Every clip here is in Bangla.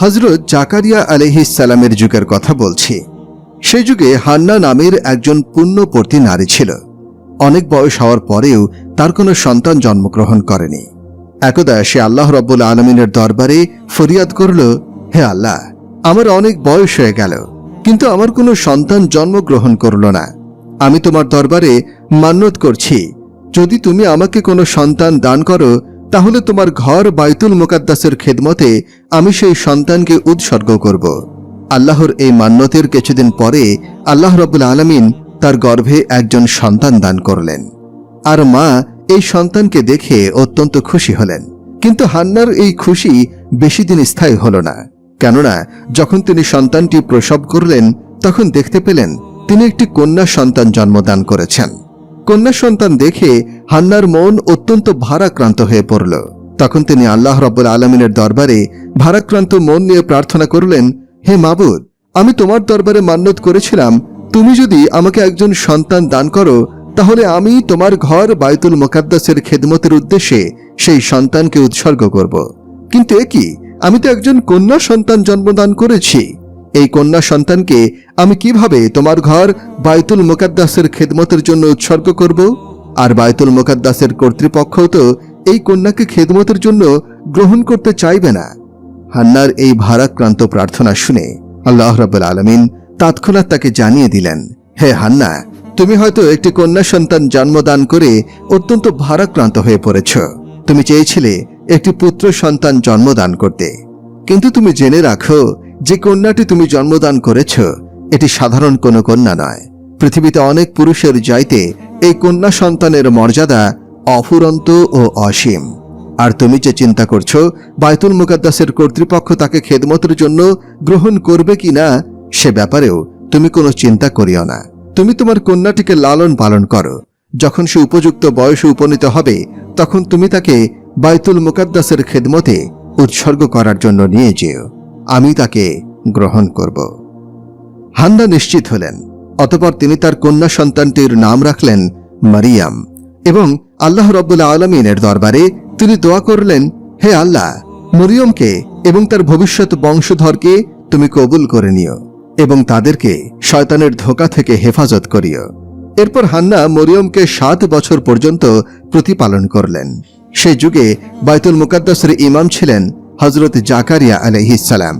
হজরত জাকারিয়া আলহিসালামের যুগের কথা বলছি। সেই যুগে হান্না নামের একজন পুণ্যপর্তী নারী ছিল। অনেক বয়স হওয়ার পরেও তার কোনো সন্তান জন্মগ্রহণ করেনি। একদা সে আল্লাহ রব্বুল আলমিনের দরবারে ফরিয়াদ করল, হে আল্লাহ, আমার অনেক বয়স হয়ে গেল, কিন্তু আমার কোনো সন্তান জন্মগ্রহণ করল না। আমি তোমার দরবারে মান্যত করছি। যদি তুমি আমাকে কোনো সন্তান দান করো তাহলে তোমার ঘর বাইতুল মোকাদ্দাসের খেদমতে আমি সেই সন্তানকে উৎসর্গ করব। আল্লাহর এই মান্যতের কিছুদিন পরে আল্লাহ রবুল আলমিন তার গর্ভে একজন সন্তান দান করলেন। আর মা এই সন্তানকে দেখে অত্যন্ত খুশি হলেন। কিন্তু হান্নার এই খুশি বেশি দিন স্থায়ী হল না। কেননা, যখন তিনি সন্তানটি প্রসব করলেন, তখন দেখতে পেলেন তিনি একটি কন্যা সন্তান জন্মদান করেছেন। কন্যা সন্তান দেখে হান্নার মন অত্যন্ত ভারাক্রান্ত হয়ে পড়ল। তখন তিনি আল্লাহ রব্বুল আলমিনের দরবারে ভারাক্রান্ত মন নিয়ে প্রার্থনা করলেন, হে মাবুদ, আমি তোমার দরবারে মান্যত করেছিলাম, তুমি যদি আমাকে একজন সন্তান দান করো, তাহলে আমি তোমার ঘর বায়তুল মোকাদ্দাসের খেদমতের উদ্দেশ্যে সেই সন্তানকে উৎসর্গ করব। কিন্তু এ কি? আমি তো একজন কন্যা সন্তান জন্মদান করেছি। এই কন্যা সন্তানকে আমি কীভাবে তোমার ঘর বায়তুল মোকাদ্দাসের খেদমতের জন্য উৎসর্গ করব? আর বায়তুল মোকাদ্দাসের কর্তৃপক্ষও তো এই কন্যাকে খেদমতের জন্য গ্রহণ করতে চাইবে না। হান্নার এই ভারাক্রান্ত প্রার্থনা শুনে আল্লাহ রাবুল আলমিন তৎক্ষণাৎ তাকে জানিয়ে দিলেন, হে হান্না, তুমি হয়তো একটি কন্যা সন্তান জন্মদান করে অত্যন্ত ভারাক্রান্ত হয়ে পড়েছ। তুমি চেয়েছিলে একটি পুত্র সন্তান জন্মদান করতে। কিন্তু তুমি জেনে রাখো, যে কন্যাটি তুমি জন্মদান করেছ, এটি সাধারণ কোনো কন্যা নয়। পৃথিবীতে অনেক পুরুষের যাইতে এই কন্যা সন্তানের মর্যাদা অফুরন্ত ও অসীম। আর তুমি যে চিন্তা করছ বায়তুল মুকাদ্দাসের কর্তৃপক্ষ তাকে খেদমতের জন্য গ্রহণ করবে কি না, সে ব্যাপারেও তুমি কোনো চিন্তা করিও না। তুমি তোমার কন্যাটিকে লালন পালন করো। যখন সে উপযুক্ত বয়সে উপনীত হবে, তখন তুমি তাকে বাইতুল মুকাদ্দাসের খেদমতে উৎসর্গ করার জন্য নিয়ে যেও। আমি তাকে গ্রহণ করব। হান্দা নিশ্চিত হলেন। অতপর তিনি তার কন্যা সন্তানটির নাম রাখলেন মারিয়াম এবং আল্লাহ রব্বুল্লা আলমিনের দরবারে তিনি দোয়া করলেন, হে আল্লাহ, মরিয়মকে এবং তার ভবিষ্যৎ বংশধরকে তুমি কবুল করে নিও এবং তাদেরকে শয়তানের ধোকা থেকে হেফাজত করিও। এরপর হান্না মরিয়মকে সাত বছর পর্যন্ত প্রতিপালন করলেন। সে যুগে বাইতুল মুকাদ্দাসের ইমাম ছিলেন হজরত জাকারিয়া আলহিসাল্লাম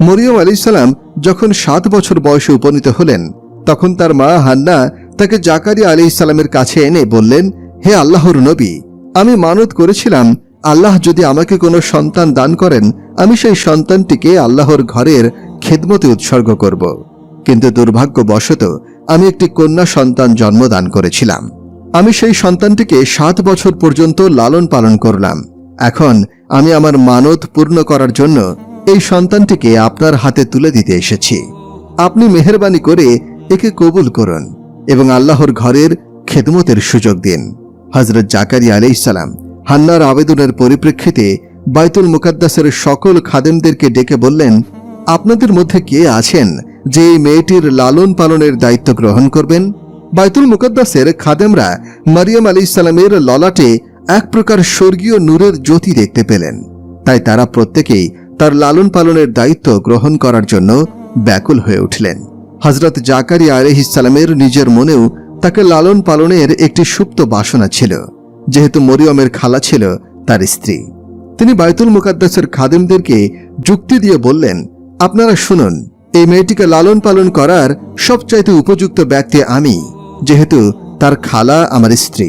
মরিয়ম আলিসাল্লাম যখন সাত বছর বয়সে উপনীত হলেন তখন তার মা হান্না তাকে জাকারিয়া আলি ইসালামের কাছে এনে বললেন, হে আল্লাহর নবী, আমি মানত করেছিলাম, আল্লাহ যদি আমাকে কোনো সন্তান দান করেন, আমি সেই সন্তানটিকে আল্লাহর ঘরের খেদমতে উৎসর্গ করব। কিন্তু দুর্ভাগ্যবশত আমি একটি কন্যা সন্তান জন্মদান করেছিলাম। আমি সেই সন্তানটিকে সাত বছর পর্যন্ত লালন পালন করলাম। এখন আমি আমার মানত পূর্ণ করার জন্য এই সন্তানটিকে আপনার হাতে তুলে দিতে এসেছি। আপনি মেহরবানি করে একে কবুল করুন এবং আল্লাহর ঘরের খেদমতের সুযোগ দিন। হজরত জাকারি আলাইসালাম হান্নার আবেদনের পরিপ্রেক্ষিতে বাইতুল মুকাদ্দাসের সকল খাদেমদেরকে ডেকে বললেন, আপনাদের মধ্যে কে আছেন যে এই মেয়েটির লালন পালনের দায়িত্ব গ্রহণ করবেন? বাইতুল মুকাদ্দাসের খাদেমরা মারিয়াম আলী ইসলামের ললাটে এক প্রকার স্বর্গীয় নূরের জ্যোতি দেখতে পেলেন। তাই তারা প্রত্যেকেই তার লালন পালনের দায়িত্ব গ্রহণ করার জন্য ব্যাকুল হয়ে উঠলেন। হজরত জাকারি আলহিসাল্লামের নিজের মনেও তাকে লালন পালনের একটি সুপ্ত বাসনা ছিল, যেহেতু মরিয়মের খালা ছিল তার স্ত্রী। তিনি বাইতুল মুকাদ্দাসের খাদেমদেরকে যুক্তি দিয়ে বললেন, আপনারা শুনুন, এই মেয়েটিকে লালন পালন করার সবচাইতে উপযুক্ত ব্যক্তি আমি, যেহেতু তার খালা আমার স্ত্রী।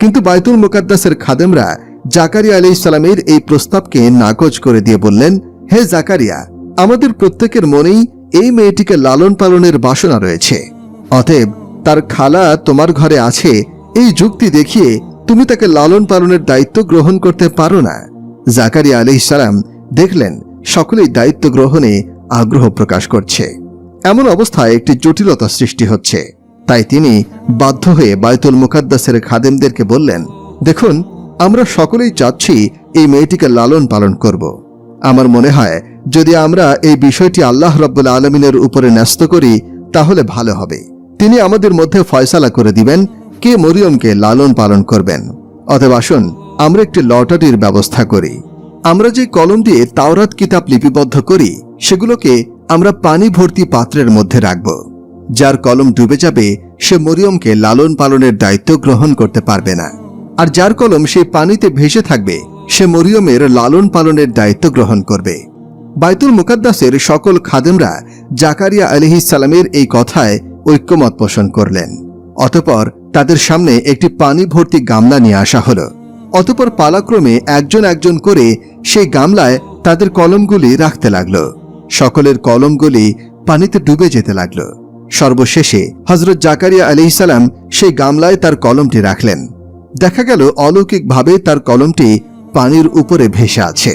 কিন্তু বাইতুল মুকাদ্দাসের খাদেমরা জাকারিয়া আলি ইসলামের এই প্রস্তাবকে নাকচ করে দিয়ে বললেন, হে জাকারিয়া, আমাদের প্রত্যেকের মনেই এই মেয়েটিকে লালন পালনের বাসনা রয়েছে। অতএব, তার খালা তোমার ঘরে আছে, এই যুক্তি দেখিয়ে তুমি তাকে লালন পালনের দায়িত্ব গ্রহণ করতে পারো না। জাকারিয়া আলি সালাম দেখলেন, সকলেই দায়িত্ব গ্রহণে আগ্রহ প্রকাশ করছে। এমন অবস্থায় একটি জটিলতা সৃষ্টি হচ্ছে। তাই তিনি বাধ্য হয়ে বায়তুল মুকাদ্দাসের খাদেমদেরকে বললেন, দেখুন, আমরা সকলেই চাচ্ছি এই মেয়েটিকে লালন পালন করব। আমার মনে হয় যদি আমরা এই বিষয়টি আল্লাহ রব্বুল আলমিনের উপরে ন্যস্ত করি, তাহলে ভালো হবে। তিনি আমাদের মধ্যে ফয়সালা করে দিবেন, কে মরিয়মকে লালন পালন করবেন। অতএব আসুন, আমরা একটি লটারির ব্যবস্থা করি। আমরা যে কলম দিয়ে তাওরাত কিতাব লিপিবদ্ধ করি, সেগুলোকে আমরা পানি ভর্তি পাত্রের মধ্যে রাখব। যার কলম ডুবে যাবে, সে মরিয়মকে লালন পালনের দায়িত্ব গ্রহণ করতে পারবে না। আর যার কলম সেই পানিতে ভেসে থাকবে, সে মরিয়মের লালন পালনের দায়িত্ব গ্রহণ করবে। বাইতুল মুকাদ্দাসের সকল খাদেমরা জাকারিয়া আলিহিসালামের এই কথায় ঐক্যমত পোষণ করলেন। অতপর তাদের সামনে একটি পানি ভর্তি গামলা নিয়ে আসা হলো। অতপর পালাক্রমে একজন একজন করে সেই গামলায় তাদের কলমগুলি রাখতে লাগল। সকলের কলমগুলি পানিতে ডুবে যেতে লাগল। সর্বশেষে হজরত জাকারিয়া আলিহিসাল্লাম সেই গামলায় তার কলমটি রাখলেন। দেখা গেল অলৌকিকভাবে তার কলমটি পানির উপরে ভেসে আছে।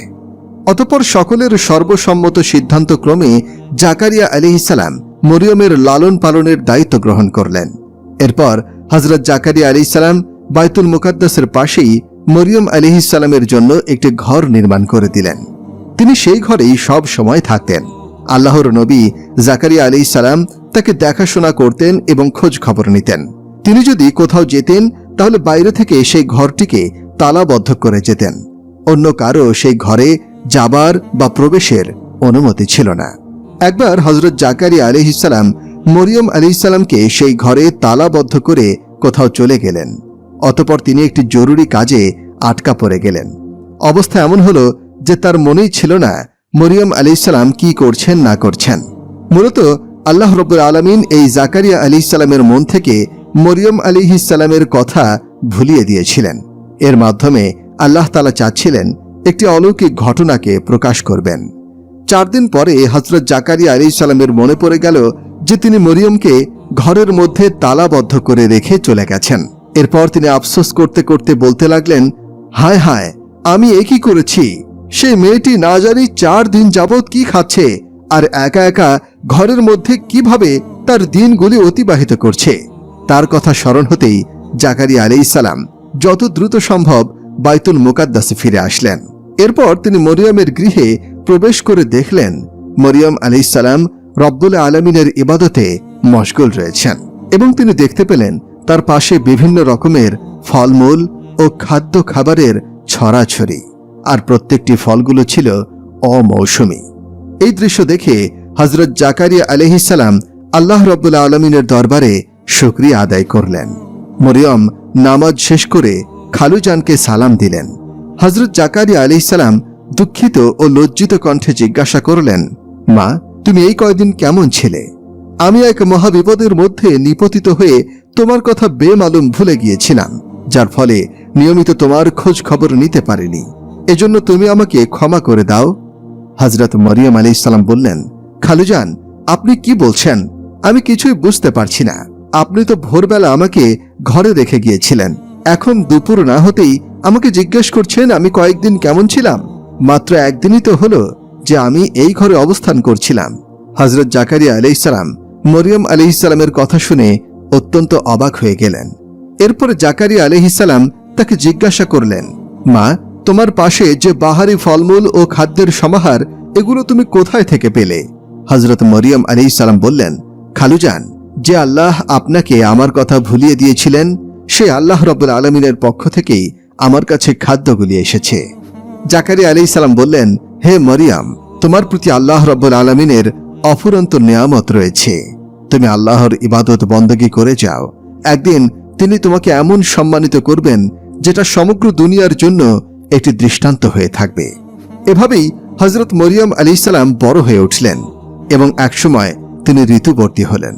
অতপর সকলের সর্বসম্মত সিদ্ধান্ত ক্রমে জাকারিয়া আলিহিসাল্লাম মরিয়মের লালন পালনের দায়িত্ব গ্রহণ করলেন। এরপর হজরত জাকারিয়া আলিহিসাল্লাম বাইতুল মুকাদ্দাসের পাশেই মরিয়ম আলিহিসাল্লামের জন্য একটি ঘর নির্মাণ করে দিলেন। তিনি সেই ঘরেই সব সময় থাকতেন। আল্লাহর নবী জাকারিয়া আলিহিসাল্লাম তাকে দেখাশোনা করতেন এবং খোঁজ খবর নিতেন। তিনি যদি কোথাও যেতেন, তাহলে বাইরে থেকে সেই ঘরটিকে তালাবদ্ধ করে যেতেন। অন্য কারও সেই ঘরে যাবার বা প্রবেশের অনুমতি ছিল না। একবার হজরত জাকারি আলিহিসাল্লাম মরিয়ম আলিহিসাল্লামকে সেই ঘরে তালাবদ্ধ করে কোথাও চলে গেলেন। অতপর তিনি একটি জরুরি কাজে আটকা পড়ে গেলেন। অবস্থা এমন হলো যে তার মনেই ছিল না মরিয়ম আলিহিসাল্লাম কি করছেন, না করছেন। মূলত আল্লাহ রব্বুল আলমিন এই জাকারিয়া আলিহিসাল্লামের মন থেকে মরিয়ম আলিহিসাল্লামের কথা ভুলিয়ে দিয়েছিলেন। এর মাধ্যমে আল্লাহ তালা চাচ্ছিলেন একটি অলৌকিক ঘটনাকে প্রকাশ করবেন। চার দিন পরে হজরত জাকারিয়া আলী সালামের মনে পড়ে গেল যে তিনি মরিয়মকে ঘরের মধ্যে তালাবদ্ধ করে রেখে চলে গেছেন। এরপর তিনি আফসোস করতে করতে বলতে লাগলেন, হায় হায়, আমি এ কি করেছি? সেই মেয়েটি না জানি চার দিন যাবৎ কি খাচ্ছে, আর একা একা ঘরের মধ্যে কীভাবে তার দিনগুলি অতিবাহিত করছে? তার কথা স্মরণ হতেই জাকারিয়া আলি সালাম যত দ্রুত সম্ভব বাইতুল মুকাদ্দাসে ফিরে আসলেন। এরপর তিনি মরিয়মের গৃহে প্রবেশ করে দেখলেন মরিয়ম আলাইসালাম রব্বুল আলমিনের ইবাদতে মশগুল রয়েছেন এবং তিনি দেখতে পেলেন তার পাশে বিভিন্ন রকমের ফলমূল ও খাদ্য খাবারের ছড়াছড়ি। আর প্রত্যেকটি ফলগুলো ছিল অমৌসুমী। এই দৃশ্য দেখে হজরত জাকারিয়া আলহিসাল্লাম আল্লাহ রব্বুল আলমিনের দরবারে শুক্রিয়া আদায় করলেন। মরিয়ম নামাজ শেষ করে খালুজানকে সালাম দিলেন। হজরত জাকারিয়া আলিসাল্লাম দুঃখিত ও লজ্জিত কণ্ঠে জিজ্ঞাসা করলেন, মা, তুমি এই কয়দিন কেমন ছিলে? আমি এক মহাবিপদের মধ্যে নিপতিত হয়ে তোমার কথা বেমালুম ভুলে গিয়েছিলাম, যার ফলে নিয়মিত তোমার খোঁজ খবর নিতে পারিনি। এজন্য তুমি আমাকে ক্ষমা করে দাও। হজরত মরিয়ম আলি ইসলাম বললেন, খালুজান, আপনি কি বলছেন? আমি কিছুই বুঝতে পারছি না। আপনি তো ভোরবেলা আমাকে ঘরে রেখে গিয়েছিলেন। এখন দুপুর না হতেই আমাকে জিজ্ঞেস করছেন, আমি কয়েকদিন কেমন ছিলাম? মাত্র একদিনই তো হলো যে আমি এই ঘরে অবস্থান করছিলাম। হজরত জাকারিয়া আলাইসালাম মরিয়ম আলিহিসাল্লামের কথা শুনে অত্যন্ত অবাক হয়ে গেলেন। এরপর জাকারিয়া আলহিসাল্লাম তাকে জিজ্ঞাসা করলেন, মা, তোমার পাশে যে বাহারি ফলমূল ও খাদ্যের সমাহার, এগুলো তুমি কোথায় থেকে পেলে? হজরত মরিয়ম আলিহিসাল্লাম বললেন, খালুজান, যে আল্লাহ আপনাকে আমার কথা ভুলিয়ে দিয়েছিলেন, সে আল্লাহ রব্বুল আলমিনের পক্ষ থেকেই আমার কাছে খাদ্যগুলি এসেছে। জাকারি আলি সালাম বললেন, হে মরিয়াম, তোমার প্রতি আল্লাহ রব্বুল আলমিনের অফুরন্ত নিয়ামত রয়েছে। তুমি আল্লাহর ইবাদত বন্দগি করে যাও। একদিন তিনি তোমাকে এমন সম্মানিত করবেন, যেটা সমগ্র দুনিয়ার জন্য একটি দৃষ্টান্ত হয়ে থাকবে। এভাবেই হজরত মরিয়ম আলি সালাম বড় হয়ে উঠলেন এবং একসময় তিনি ঋতুবর্তী হলেন।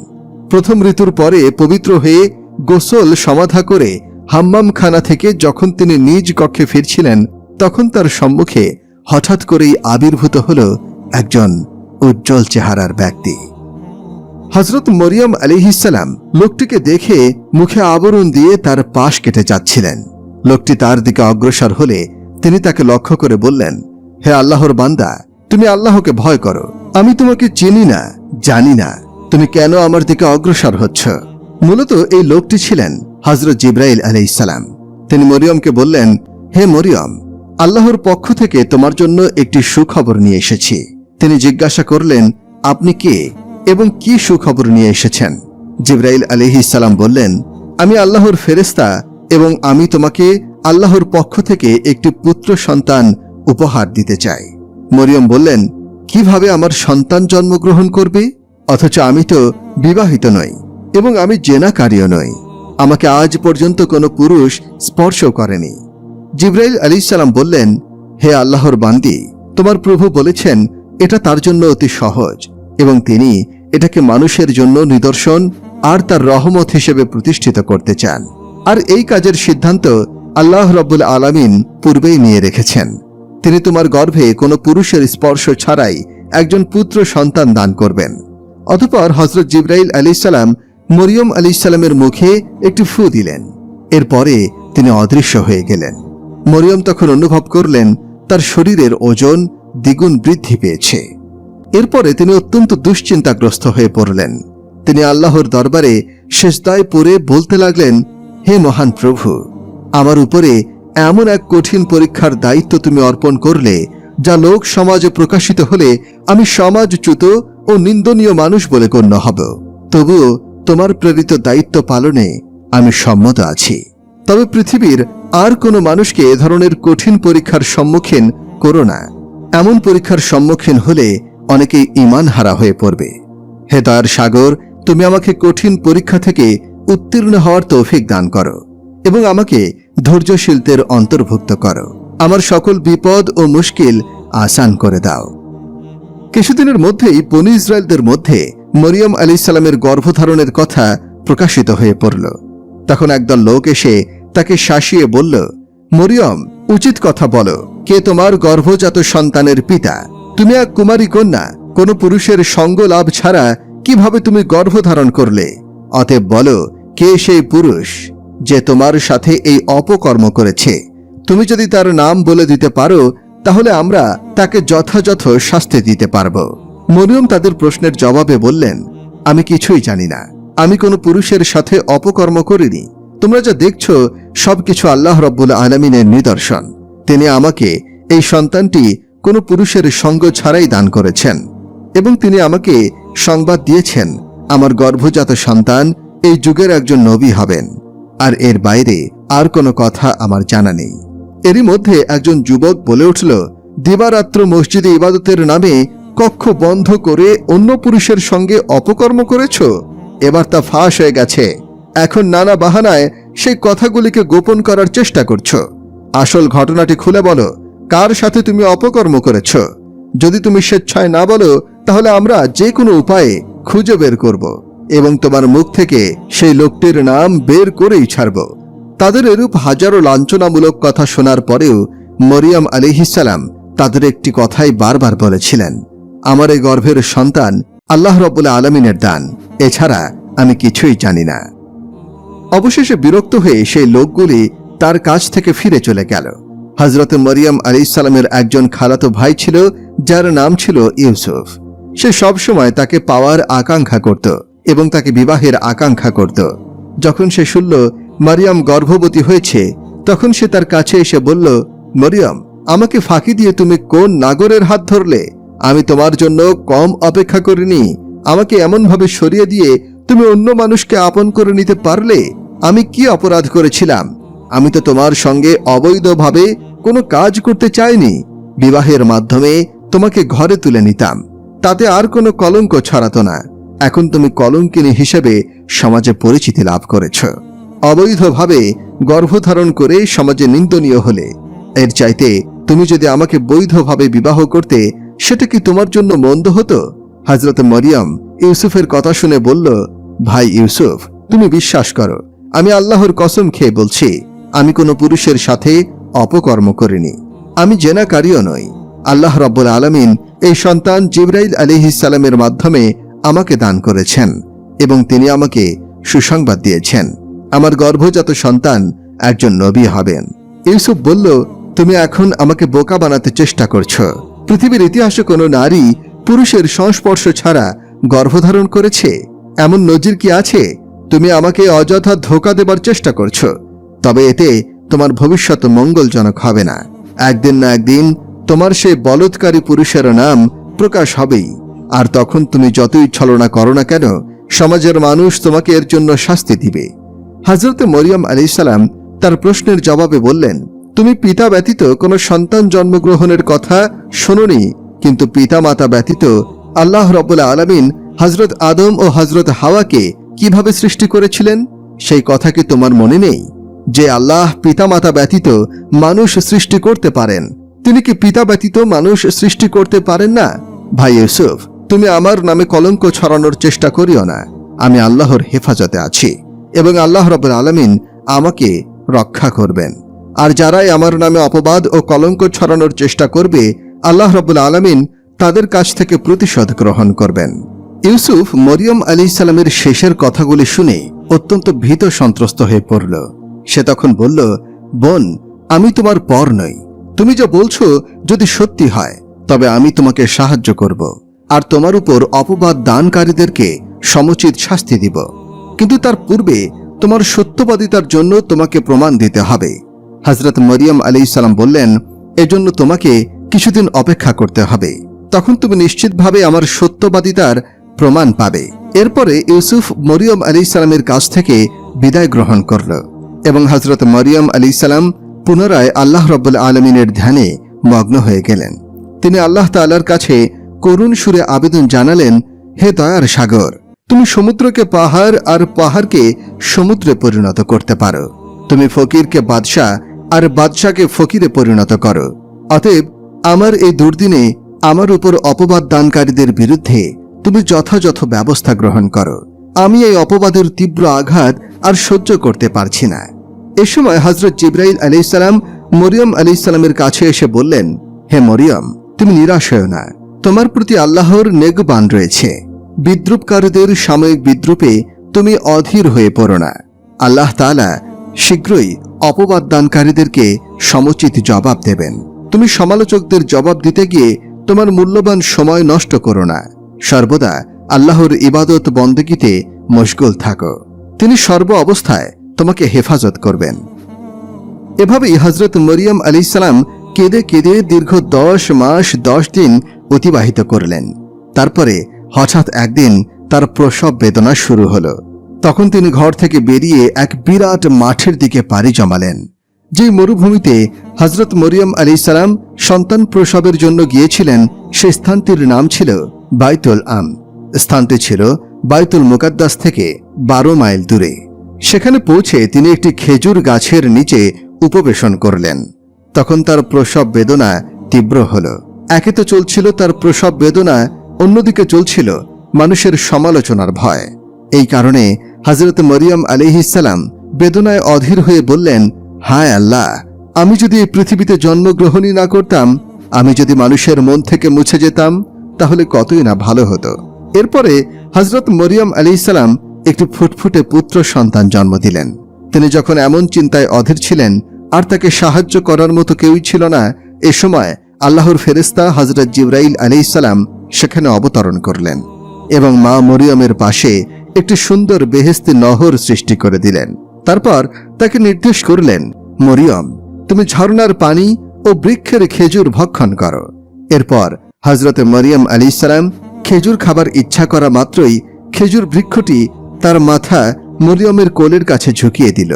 প্রথম ঋতুর পরে পবিত্র হয়ে গোসল সমাধা করে হাম্মামখানা থেকে যখন তিনি নিজ কক্ষে ফিরছিলেন, তখন তার সম্মুখে হঠাৎ করেই আবির্ভূত হল একজন উজ্জ্বল চেহারার ব্যক্তি। হজরত মরিয়ম আলিহিসাল্লাম লোকটিকে দেখে মুখে আবরণ দিয়ে তার পাশ কেটে যাচ্ছিলেন। লোকটি তার দিকে অগ্রসর হলে তিনি তাকে লক্ষ্য করে বললেন, হে আল্লাহর বান্দা, তুমি আল্লাহকে ভয় করো। আমি তোমাকে চিনি না, জানি না। তুমি কেন আমার দিকে অগ্রসর হচ্ছ? মূলত এই লোকটি ছিলেন হজরত জিব্রাইল আলাইসালাম তিনি মরিয়মকে বললেন, হে মরিয়ম, আল্লাহর পক্ষ থেকে তোমার জন্য একটি সুখবর নিয়ে এসেছি। তিনি জিজ্ঞাসা করলেন, আপনি কে এবং কি সুখবর নিয়ে এসেছেন? জিব্রাইল আলিহি সালাম বললেন, আমি আল্লাহর ফেরেস্তা এবং আমি তোমাকে আল্লাহর পক্ষ থেকে একটি পুত্র সন্তান উপহার দিতে চাই। মরিয়ম বললেন, কীভাবে আমার সন্তান জন্মগ্রহণ করবে? অথচ আমি তো বিবাহিত নই এবং আমি জেনাকারীও নই। আমাকে আজ পর্যন্ত কোনো পুরুষ স্পর্শ করেনি। জিব্রাইল আলী সালাম বললেন, হে আল্লাহর বান্দি, তোমার প্রভু বলেছেন, এটা তার জন্য অতি সহজ এবং তিনি এটাকে মানুষের জন্য নিদর্শন আর তার রহমত হিসেবে প্রতিষ্ঠিত করতে চান। আর এই কাজের সিদ্ধান্ত আল্লাহ রব্বুল আলামিন পূর্বেই নিয়ে রেখেছেন। তিনি তোমার গর্ভে কোনো পুরুষের স্পর্শ ছাড়াই একজন পুত্র সন্তান দান করবেন। অতপর হজরত জিব্রাইল আলী সালাম মরিয়ম আলী সালামের মুখে একটি ফু দিলেন। এরপরে তিনি অদৃশ্য হয়ে গেলেন। মরিয়ম তখন অনুভব করলেন, তার শরীরের ওজন দ্বিগুণ বৃদ্ধি পেয়েছে। এরপরে তিনি অত্যন্ত দুশ্চিন্তাগ্রস্ত হয়ে পড়লেন। তিনি আল্লাহর দরবারে শেষদায় পড়ে বলতে লাগলেন, হে মহান প্রভু, আমার উপরে এমন এক কঠিন পরীক্ষার দায়িত্ব তুমি অর্পণ করলে, যা লোক সমাজে প্রকাশিত হলে আমি সমাজচ্যুত ও নিন্দনীয় মানুষ বলে গণ্য হব। তবুও তোমার প্রেরিত দায়িত্ব পালনে আমি সম্মত আছি। তবে পৃথিবীর আর কোনো মানুষকে এ ধরনের কঠিন পরীক্ষার সম্মুখীন করো না। এমন পরীক্ষার সম্মুখীন হলে অনেকেই ইমান হারা হয়ে পড়বে। হে সাগর, তুমি আমাকে কঠিন পরীক্ষা থেকে উত্তীর্ণ হওয়ার তৌফিক দান করো এবং আমাকে ধৈর্যশীলদের অন্তর্ভুক্ত করো। আমার সকল বিপদ ও মুশকিল আসান করে দাও। কিছুদিনের মধ্যেই বনি ইসরায়েলদের মধ্যে মরিয়ম আলী সালামের গর্ভধারণের কথা প্রকাশিত হয়ে পড়ল। তখন একদল লোক এসে তাকে শাসিয়ে বলল, মরিয়ম, উচিত কথা বলো, কে তোমার গর্ভজাত সন্তানের পিতা? তুমি এক কুমারী কন্যা, কোনো পুরুষের সঙ্গ লাভ ছাড়া কীভাবে তুমি গর্ভধারণ করলে? অতএব বলো, কে সেই পুরুষ যে তোমার সাথে এই অপকর্ম করেছে? তুমি যদি তার নাম বলে দিতে পারো, তাহলে আমরা তাকে যথাযথ শাস্তি দিতে পারব। মরিয়ম তাদের প্রশ্নের জবাবে বললেন, আমি কিছুই জানি না। আমি কোনো পুরুষের সাথে অপকর্ম করিনি। তোমরা যা দেখছ, সবকিছু আল্লাহ রব্বুল আলমিনের নিদর্শন। তিনি আমাকে এই সন্তানটি কোনো পুরুষের সঙ্গ ছাড়াই দান করেছেন এবং তিনি আমাকে সংবাদ দিয়েছেন, আমার গর্ভজাত সন্তান এই যুগের একজন নবী হবেন। আর এর বাইরে আর কোনো কথা আমার জানা নেই। এরই মধ্যে একজন যুবক বলে উঠল, দিবারাত্র মসজিদে ইবাদতের নামে কক্ষ বন্ধ করে অন্য পুরুষের সঙ্গে অপকর্ম করেছ? এবার তা ফাঁস হয়ে গেছে। এখন নানা বাহানায় সেই কথাগুলিকে গোপন করার চেষ্টা করছ। আসল ঘটনাটি খুলে বলো, কার সাথে তুমি অপকর্ম করেছ? যদি তুমি স্বেচ্ছায় না বলো, তাহলে আমরা যে কোনো উপায়ে খুঁজে বের করব এবং তোমার মুখ থেকে সেই লোকটির নাম বের করেই ছাড়ব। তাদের এরূপ হাজারো লাঞ্ছনামূলক কথা শোনার পরেও মরিয়াম আলিহিসাল্লাম তাদের একটি কথাই বারবার বলেছিলেন। আমার এই গর্ভের সন্তান আল্লাহ রব্বুল্লা আলমিনের দান। এছাড়া আমি কিছুই জানি না। অবশেষে বিরক্ত হয়ে সেই লোকগুলি তার কাছ থেকে ফিরে চলে গেল। হজরত মরিয়াম আলী ইসলামের একজন খালাতো ভাই ছিল, যার নাম ছিল ইউসুফ। সে সবসময় তাকে পাওয়ার আকাঙ্ক্ষা করত এবং তাকে বিবাহের আকাঙ্ক্ষা করত। যখন সে শুনল মারিয়াম গর্ভবতী হয়েছে, তখন সে তার কাছে এসে বলল, মরিয়ম, আমাকে ফাঁকি দিয়ে তুমি কোন নাগরের হাত ধরলে? আমি তোমার জন্য কম অপেক্ষা করিনি। আমাকে এমনভাবে সরিয়ে দিয়ে তুমি অন্য মানুষকে আপন করে নিতে পারলে আমি কি অপরাধ করেছিলাম? আমি তো তোমার সঙ্গে অবৈধভাবে কোনো কাজ করতে চাইনি। বিবাহের মাধ্যমে তোমাকে ঘরে তুলে নিতাম। তাতে আর কোনো কলঙ্ক ছড়াতো না। এখন তুমি কলঙ্কিনী হিসেবে সমাজে পরিচিতি লাভ করেছ। অবৈধভাবে গর্ভধারণ করে সমাজে নিন্দনীয় হলে। এর চাইতে তুমি যদি আমাকে বৈধভাবে বিবাহ করতে সেটা কি তোমার জন্য মন্দ হতো? হজরত মরিয়ম ইউসুফের কথা শুনে বলল, ভাই ইউসুফ, তুমি বিশ্বাস করো, আমি আল্লাহর কসম খেয়ে বলছি, আমি কোনো পুরুষের সাথে অপকর্ম করিনি। আমি জেনাকারীও নই। আল্লাহ রব্বুল আলমিন এই সন্তান জিব্রাইল আলিহিসাল্লামের মাধ্যমে আমাকে দান করেছেন এবং তিনি আমাকে সুসংবাদ দিয়েছেন। আমার গর্ভজাত সন্তান একজন নবী হবেন। ইউসুফ বলল, তুমি এখন আমাকে বোকা বানাতে চেষ্টা করছ। পৃথিবীর ইতিহাসে কোনো নারী পুরুষের সংস্পর্শ ছাড়া গর্ভধারণ করেছে। এমন নজির কি আছে? তুমি আমাকে অযথা ধোকা দেবার চেষ্টা করছ, তবে এতে তোমার ভবিষ্যৎ মঙ্গলজনক হবে না। একদিন না একদিন তোমার সেই বলৎকারী পুরুষের নাম প্রকাশ হবেই। আর তখন তুমি যতই ছলনা করো না কেন, সমাজের মানুষ তোমাকে এর জন্য শাস্তি দিবে। হজরত মরিয়ম আলি সালাম তার প্রশ্নের জবাবে বললেন তুমি পিতা ব্যতীত কোনো সন্তান জন্মগ্রহণের কথা শোনোনি, কিন্তু পিতা মাতা ব্যতীত আল্লাহ রব্বুল আলমিন হজরত আদম ও হজরত হাওয়াকে কীভাবে সৃষ্টি করেছিলেন? সেই কথা কি তোমার মনে নেই? যে আল্লাহ পিতামাতা ব্যতীত মানুষ সৃষ্টি করতে পারেন। তিনি কি পিতা ব্যতীত মানুষ সৃষ্টি করতে পারেন না? ভাই ইউসুফ, তুমি আমার নামে কলঙ্ক ছড়ানোর চেষ্টা করিও না। আমি আল্লাহর হেফাজতে আছি এবং আল্লাহ রব্বুল আলমিন আমাকে রক্ষা করবেন। আর যারাই আমার নামে অপবাদ ও কলঙ্ক ছড়ানোর চেষ্টা করবে, আল্লাহ রব্বুল আলমিন তাদের কাছ থেকে প্রতিশোধ গ্রহণ করবেন। ইউসুফ মরিয়ম আলী সালামের শেষের কথাগুলি শুনে অত্যন্ত ভীত সন্ত্রস্ত হয়ে পড়ল। সে তখন বলল, বোন, আমি তোমার পর নই। তুমি যা বলছো যদি সত্যি হয়, তবে আমি তোমাকে সাহায্য করব আর তোমার উপর অপবাদ দানকারীদেরকে সমুচিত শাস্তি দিব। কিন্তু তার পূর্বে তোমার সত্যবাদিতার জন্য তোমাকে প্রমাণ দিতে হবে। হজরত মরিয়ম আলী সালাম বললেন, এজন্য তোমাকে কিছুদিন অপেক্ষা করতে হবে। তখন তুমি নিশ্চিতভাবে আমার সত্যবাদিতার প্রমাণ পাবে। এরপরে ইউসুফ মরিয়ম আলী সালামের কাছ থেকে বিদায় গ্রহণ করল এবং হজরত মরিয়ম আলী সালাম পুনরায় আল্লাহ রব্বুল আলমিনের ধ্যানে মগ্ন হয়ে গেলেন। তিনি আল্লাহ তাল্লার কাছে করুণ সুরে আবেদন জানালেন, হে দয়ার সাগর, তুমি সমুদ্রকে পাহাড় আর পাহাড়কে সমুদ্রে পরিণত করতে পারো। তুমি ফকিরকে বাদশাহ আর বাদশাকে ফকিরে পরিণত করো। অতএব আমার এই দুর্দিনে আমার উপর অপবাদ দানকারীদের বিরুদ্ধে তুমি যথাযথ ব্যবস্থা গ্রহণ করো। আমি এই অপবাদের তীব্র আঘাত আর সহ্য করতে পারছি না। এ সময় হজরত জিব্রাইল আলি সালাম মরিয়ম আলি সালামের কাছে এসে বললেন, হে মরিয়ম, তুমি নিরাশ হও না। তোমার প্রতি আল্লাহর নেগবান রয়েছে। বিদ্রুপকারীদের সাময়িক বিদ্রুপে তুমি অধীর হয়ে পড়ো না। আল্লাহ তাআলা শীঘ্রই অপবাদ দানকারীদেরকে সমুচিত জবাব দেবেন। তুমি সমালোচকদের জবাব দিতে গিয়ে তোমার মূল্যবান সময় নষ্ট করো না। সর্বদা আল্লাহর ইবাদত বন্দেগীতে মশগুল থাকো। তিনি সর্ব অবস্থায় তোমাকে হেফাজত করবেন। এভাবেই হজরত মরিয়ম আলী সালাম কেঁদে কেঁদে দীর্ঘ দশ মাস, দশ দিন অতিবাহিত করলেন। তারপরে হঠাৎ একদিন তার প্রসব বেদনা শুরু হলো। তখন তিনি ঘর থেকে বেরিয়ে এক বিরাট মাঠের দিকে পাড়ি জমালেন যে মরুভূমিতে হজরত মরিয়ম আলী সালাম সন্তান প্রসবের জন্য গিয়েছিলেন সে স্থানটির নাম ছিল বাইতুল আম। স্থানটি ছিল বাইতুল মুকাদ্দাস থেকে বারো মাইল দূরে। সেখানে পৌঁছে তিনি একটি খেজুর গাছের নিচে উপবেশন করলেন। তখন তার প্রসব বেদনা তীব্র হল। একে তো চলছিল তার প্রসব বেদনা, অন্যদিকে চলছিল মানুষের সমালোচনার ভয়। এই কারণে হজরত মরিয়ম আলিহিসাল্লাম বেদনায় অধীর হয়ে বললেন, হায় আল্লাহ, আমি যদি এই পৃথিবীতে জন্মগ্রহণই না করতাম, আমি যদি মানুষের মন থেকে মুছে যেতাম, তাহলে কতই না ভালো হতো? এরপরে হজরত মরিয়ম আলী সালাম একটি ফুটফুটে পুত্র সন্তান জন্ম দিলেন। তিনি যখন এমন চিন্তায় অধীর ছিলেন, আর তাকে সাহায্য করার মতো কেউই ছিল না, এ সময় আল্লাহর ফেরেস্তা হজরত জিব্রাইল আলী সালাম সেখানে অবতরণ করলেন এবং মা মরিয়মের পাশে একটি সুন্দর বেহেস্তি নহর সৃষ্টি করে দিলেন। তারপর তাকে নির্দেশ করলেন, মরিয়ম, তুমি ঝর্ণার পানি ও বৃক্ষের খেজুর ভক্ষণ করো। এরপর হজরত মরিয়ম আলী সালাম খেজুর খাবার ইচ্ছা করা মাত্রই খেজুর বৃক্ষটি তার মাথা মরিয়মের কোলের কাছে ঝুঁকিয়ে দিল।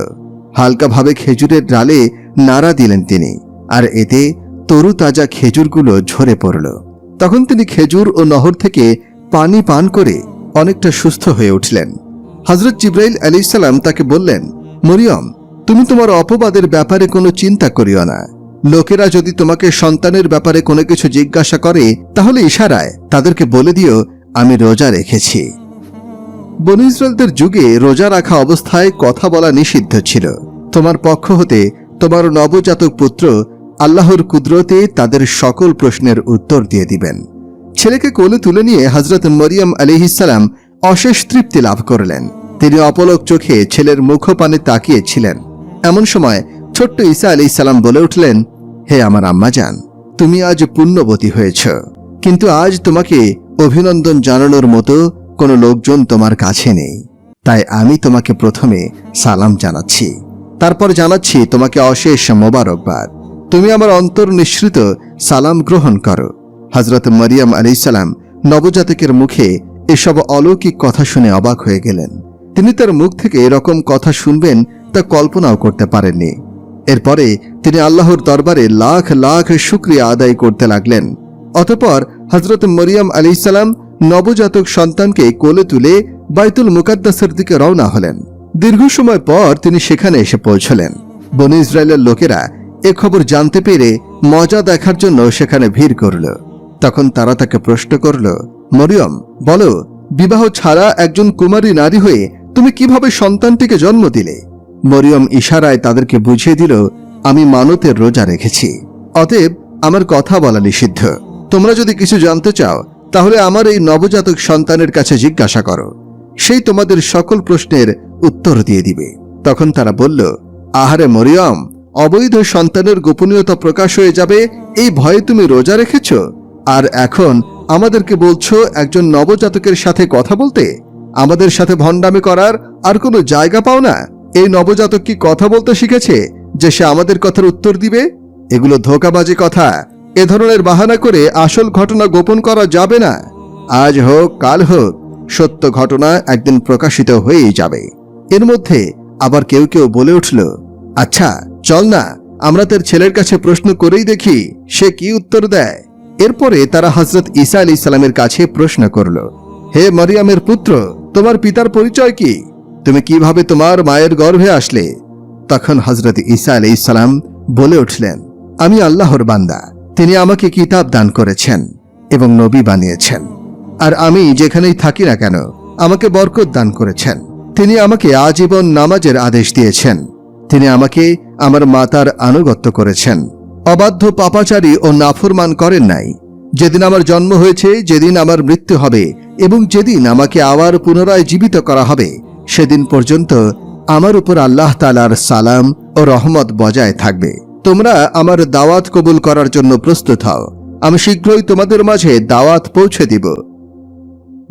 হালকাভাবে খেজুরের ডালে নাড়া দিলেন তিনি, আর এতে তরু তাজা খেজুরগুলো ঝরে পড়ল। তখন তিনি খেজুর ও নহর থেকে পানি পান করে অনেকটা সুস্থ হয়ে উঠলেন। হজরত জিব্রাইল আলী সালাম তাকে বললেন, মরিয়ম, তুমি তোমার অপবাদের ব্যাপারে কোনো চিন্তা করিও না। লোকেরা যদি তোমাকে সন্তানের ব্যাপারে কোনো কিছু জিজ্ঞাসা করে, তাহলে ইশারায় তাদেরকে বলে দিও, আমি রোজা রেখেছি। বনু যুগে রোজা রাখা অবস্থায় কথা বলা নিষিদ্ধ ছিল। তোমার পক্ষ হতে তোমার নবজাতক পুত্র আল্লাহর কুদরতে তাদের সকল প্রশ্নের উত্তর দিয়ে দিবেন। ছেলেকে কোলে তুলে নিয়ে হজরত মরিয়ম আলিহিসাল্লাম অশেষ তৃপ্তি লাভ করলেন। তিনি অপলক চোখে ছেলের মুখপানে তাকিয়েছিলেন। এমন সময় ছোট্ট ঈসা আলি সালাম বলে উঠলেন, হে আমার আম্মা যান তুমি আজ পুণ্যবতী হয়েছ। কিন্তু আজ তোমাকে অভিনন্দন জানানোর মতো কোনো লোকজন তোমার কাছে নেই। তাই আমি তোমাকে প্রথমে সালাম জানাচ্ছি। তারপর জানাচ্ছি তোমাকে অশেষ মোবারকবাদ। তুমি আমার অন্তর নিঃসৃত সালাম গ্রহণ করো। হজরত মরিয়াম আলি সালাম নবজাতকের মুখে এসব অলৌকিক কথা শুনে অবাক হয়ে গেলেন। তিনি তার মুখ থেকে এরকম কথা শুনবেন তা কল্পনাও করতে পারেননি। এরপরে তিনি আল্লাহর দরবারে লাখ লাখ শুক্রিয়া আদায় করতে লাগলেন। অতপর হজরত মরিয়ম আলি সালাম নবজাতক সন্তানকে কোলে তুলে বাইতুল মুকাদ্দাসের দিকে রওনা হলেন। দীর্ঘ সময় পর তিনি সেখানে এসে পৌঁছলেন। বন ইসরায়েলের লোকেরা এ খবর জানতে পেরে মজা দেখার জন্য সেখানে ভিড় করল। তখন তারা তাকে প্রশ্ন করল, মরিয়ম, বলো, বিবাহ ছাড়া একজন কুমারী নারী হয়ে তুমি কীভাবে সন্তানটিকে জন্ম দিলে? মরিয়ম ইশারায় তাদেরকে বুঝিয়ে দিল, আমি মানতের রোজা রেখেছি। অতএব আমার কথা বলা নিষিদ্ধ। তোমরা যদি কিছু জানতে চাও, তাহলে আমার এই নবজাতক সন্তানের কাছে জিজ্ঞাসা করো। সেই তোমাদের সকল প্রশ্নের উত্তর দিয়ে দিবে। তখন তারা বলল, আহারে মরিয়ম, অবৈধ সন্তানের গোপনীয়তা প্রকাশ হয়ে যাবে, এই ভয়ে তুমি রোজা রেখেছ? আর এখন আমাদেরকে বলছো একজন নবজাতকের সাথে কথা বলতে? আমাদের সাথে ভণ্ডামি করার আর কোনো জায়গা পাও না? এই নবজাতক কি কথা বলতে শিখেছে যে সে আমাদের কথার উত্তর দিবে? এগুলো ধোকাবাজি কথা। এ ধরনের বাহানা করে আসল ঘটনা গোপন করা যাবে না। আজ হোক, কাল হোক, সত্য ঘটনা একদিন প্রকাশিত হয়েই যাবে। এর মধ্যে আবার কেউ কেউ বলে উঠল আচ্ছা চল না, আমরা তার ছেলের কাছে প্রশ্ন করেই দেখি, সে কি উত্তর দেয়? এরপরে তারা হজরত ঈসা আলী ইসলামের কাছে প্রশ্ন করল, হে মরিয়ামের পুত্র, তোমার পিতার পরিচয় কি? তুমি কীভাবে তোমার মায়ের গর্ভে আসলে? তখন হজরত ঈসা আলী ইসলাম বলে উঠলেন, আমি আল্লাহর বান্দা, তিনি আমাকে কিতাব দান করেছেন এবং নবী বানিয়েছেন। আর আমি যেখানেই থাকি না কেন, আমাকে বরকত দান করেছেন। তিনি আমাকে আজীবন নামাজের আদেশ দিয়েছেন। তিনি আমাকে আমার মাতার আনুগত্য করেছেন। অবাধ্য পাপাচারী ও নাফরমান করেন নাই। যেদিন আমার জন্ম হয়েছে, যেদিন আমার মৃত্যু হবে, এবং যেদিন আমাকে আবার পুনরায় জীবিত করা হবে, সেদিন পর্যন্ত আমার উপর আল্লাহ তালার সালাম ও রহমত বজায় থাকবে। তোমরা আমার দাওয়াত কবুল করার জন্য প্রস্তুত হও। আমি শীঘ্রই তোমাদের মাঝে দাওয়াত পৌঁছে দিব।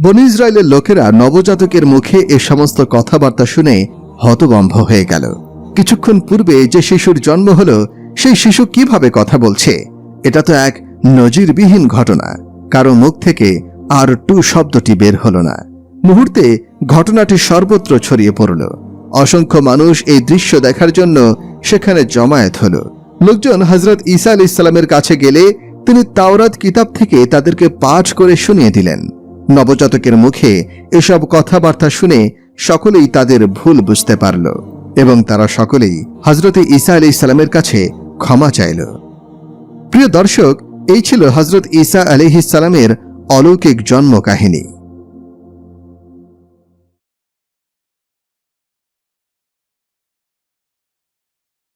বন ইসরায়েলের লোকেরা নবজাতকের মুখে এ সমস্ত কথাবার্তা শুনে হতবম্ব হয়ে গেল। কিছুক্ষণ পূর্বে যে শিশুর জন্ম হলো সেই শিশু কীভাবে কথা বলছে? এটা তো এক নজিরবিহীন ঘটনা। কারও মুখ থেকে আর টু শব্দটি বের হলো না। মুহূর্তে ঘটনাটি সর্বত্র ছড়িয়ে পড়ল। অসংখ্য মানুষ এই দৃশ্য দেখার জন্য সেখানে জমায়েত হল। লোকজন হজরত ঈসা আলি ইসলামের কাছে গেলে তিনি তাওরাত কিতাব থেকে তাদেরকে পাঠ করে শুনিয়ে দিলেন। নবজাতকের মুখে এসব কথাবার্তা শুনে সকলেই তাদের ভুল বুঝতে পারল এবং তারা সকলেই হজরতে ঈসা আলি ইসলামের কাছে ক্ষমা চাইল। প্রিয় দর্শক এই ছিল হজরত ঈসা আলিহিসালামের অলৌকিক জন্ম কাহিনী